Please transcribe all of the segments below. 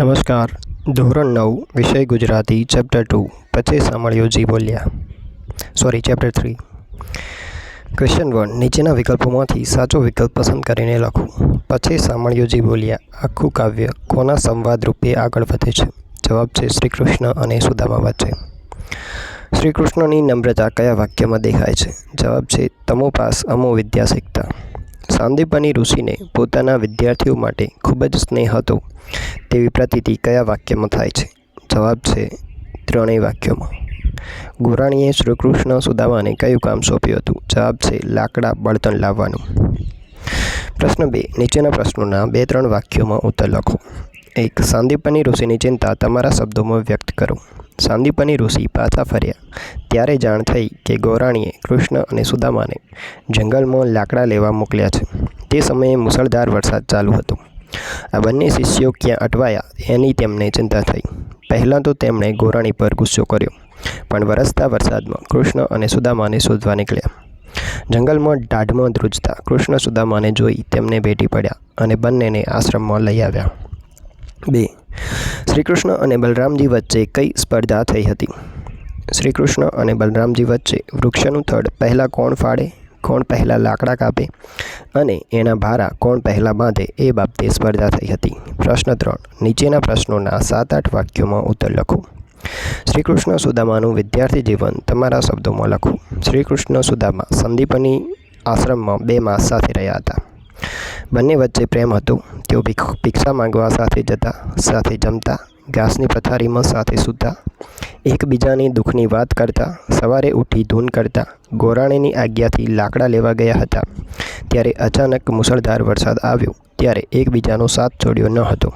નમસ્કાર. ધોરણ નવ, વિષય ગુજરાતી ચેપ્ટર ટુ પછી સાંભળ્યો બોલ્યા. Sorry chapter three question one નીચેના વિકલ્પોમાંથી સાચો વિકલ્પ પસંદ કરીને લખો. પછી સાંભળ્યો જી બોલ્યા, આખું કાવ્ય કોના સંવાદ રૂપે આગળ વધે છે? જવાબ છે શ્રી કૃષ્ણ અને સુદામા વચ્ચે શ્રી કૃષ્ણની નમ્રતા કયા વાક્યમાં દેખાય છે? જવાબ છે, તમો પાસ અમો વિદ્યા શીખતા સાંદીપની ઋષિને પોતાના વિદ્યાર્થીઓ માટે ખૂબ જ સ્નેહ હતો. તેવી પ્રતીતિ કયા વાક્યમાં થાય છે? જવાબ છે ત્રણેય વાક્યોમાં. ગોરાણીએ શ્રીકૃષ્ણ સુદામાને કયું કામ સોંપ્યું હતું? જવાબ છે લાકડા બળતણ લાવવાનું. પ્રશ્ન બે, નીચેના પ્રશ્નોના બે ત્રણ વાક્યોમાં ઉત્તર લખો. એક સાંદીપની ઋષિની ચિંતા તમારા શબ્દોમાં વ્યક્ત કરો. સાંદીપની ઋષિ પાછા ફર્યા. ત્યારે જાણ થઈ કે ગૌરાણીએ કૃષ્ણ અને સુદામાને જંગલમાં લાકડા લેવા મોકલ્યા છે. તે સમયે મુસળધાર વરસાદ ચાલુ હતો. આ બંને શિષ્યો ક્યાં અટવાયા એની તેમને ચિંતા થઈ. પહેલાં તો તેમણે ગોરાણી પર ગુસ્સો કર્યો, પણ વરસતા વરસાદમાં કૃષ્ણ અને સુદામાને શોધવા નીકળ્યા. જંગલમાં દાઢમાં ધ્રુજતા કૃષ્ણ સુદામાને જોઈ તેમને ભેટી પડ્યા અને બંનેને આશ્રમમાં લઈ આવ્યા. બે શ્રીકૃષ્ણ અને બલરામજી વચ્ચે કઈ સ્પર્ધા થઈ હતી? શ્રીકૃષ્ણ અને બલરામજી વચ્ચે વૃક્ષનું થડ પહેલાં કોણ ફાડે, કોણ પહેલાં લાકડા કાપે અને એના ભારા કોણ પહેલાં બાંધે એ બાબતે સ્પર્ધા થઈ હતી? પ્રશ્ન ત્રણ. નીચેના પ્રશ્નોના સાત આઠ વાક્યોમાં ઉત્તર લખો. શ્રીકૃષ્ણ સુદામાનું વિદ્યાર્થી જીવન તમારા શબ્દોમાં લખો. શ્રીકૃષ્ણ સુદામા સંદીપની આશ્રમમાં બે માસ સાથે રહ્યા હતા. બંને વચ્ચે પ્રેમ હતો. તેઓ ભિક્ષા માંગવા સાથે જતા, સાથે જમતા, ઘાસની પથારીમાં સાથે સૂતા. એકબીજાની દુઃખની વાત કરતા, સવારે ઉઠી ધૂન કરતા, ગોરાણીની આજ્ઞાથી લાકડા લેવા ગયા હતા. ત્યારે અચાનક મુસળધાર વરસાદ આવ્યો, ત્યારે એકબીજાનો સાથ છોડ્યો ન હતો.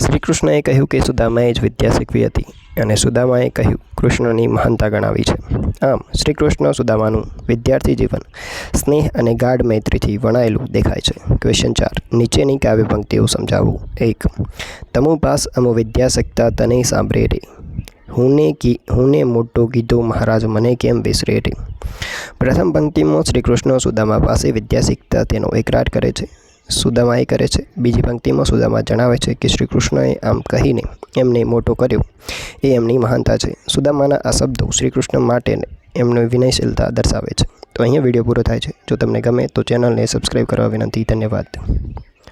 શ્રીકૃષ્ણએ કહ્યું કે સુદામાએ જ વિદ્યા શીખવી હતી અને સુદામાએ કહ્યું, કૃષ્ણની મહાનતા ગણાવી છે. આમ શ્રી કૃષ્ણ સુદામાનું વિદ્યાર્થી જીવન સ્નેહ અને ગાઢ મૈત્રીથી વણાયેલું દેખાય છે. ક્વેશ્ચન ચાર, નીચેની કાવ્ય પંક્તિઓ સમજાવું. એક, તમુ પાસ અમુ વિદ્યા શક્તા તને સાંભળે રે. હુંને કી, હુંને મોટો કીધો મહારાજ મને કેમ વિસરે રે? પ્રથમ પંક્તિમાં શ્રીકૃષ્ણ સુદામા પાસે વિદ્યા શીખતા તેનો એકરાર કરે છે. સુદામા એ કરે છે. બીજી પંક્તિમાં સુદામા જણાવે છે કે શ્રી કૃષ્ણએ આમ કહીને એમને મોટો કર્યો. એ એમની મહાનતા છે. સુદામાના આ શબ્દો શ્રી કૃષ્ણ માટે એમની વિનયશીલતા દર્શાવે છે. તો અહીંયા વીડિયો પૂરો થાય છે. જો તમને ગમે તો ચેનલને સબસ્ક્રાઈબ કરવા વિનંતી. ધન્યવાદ.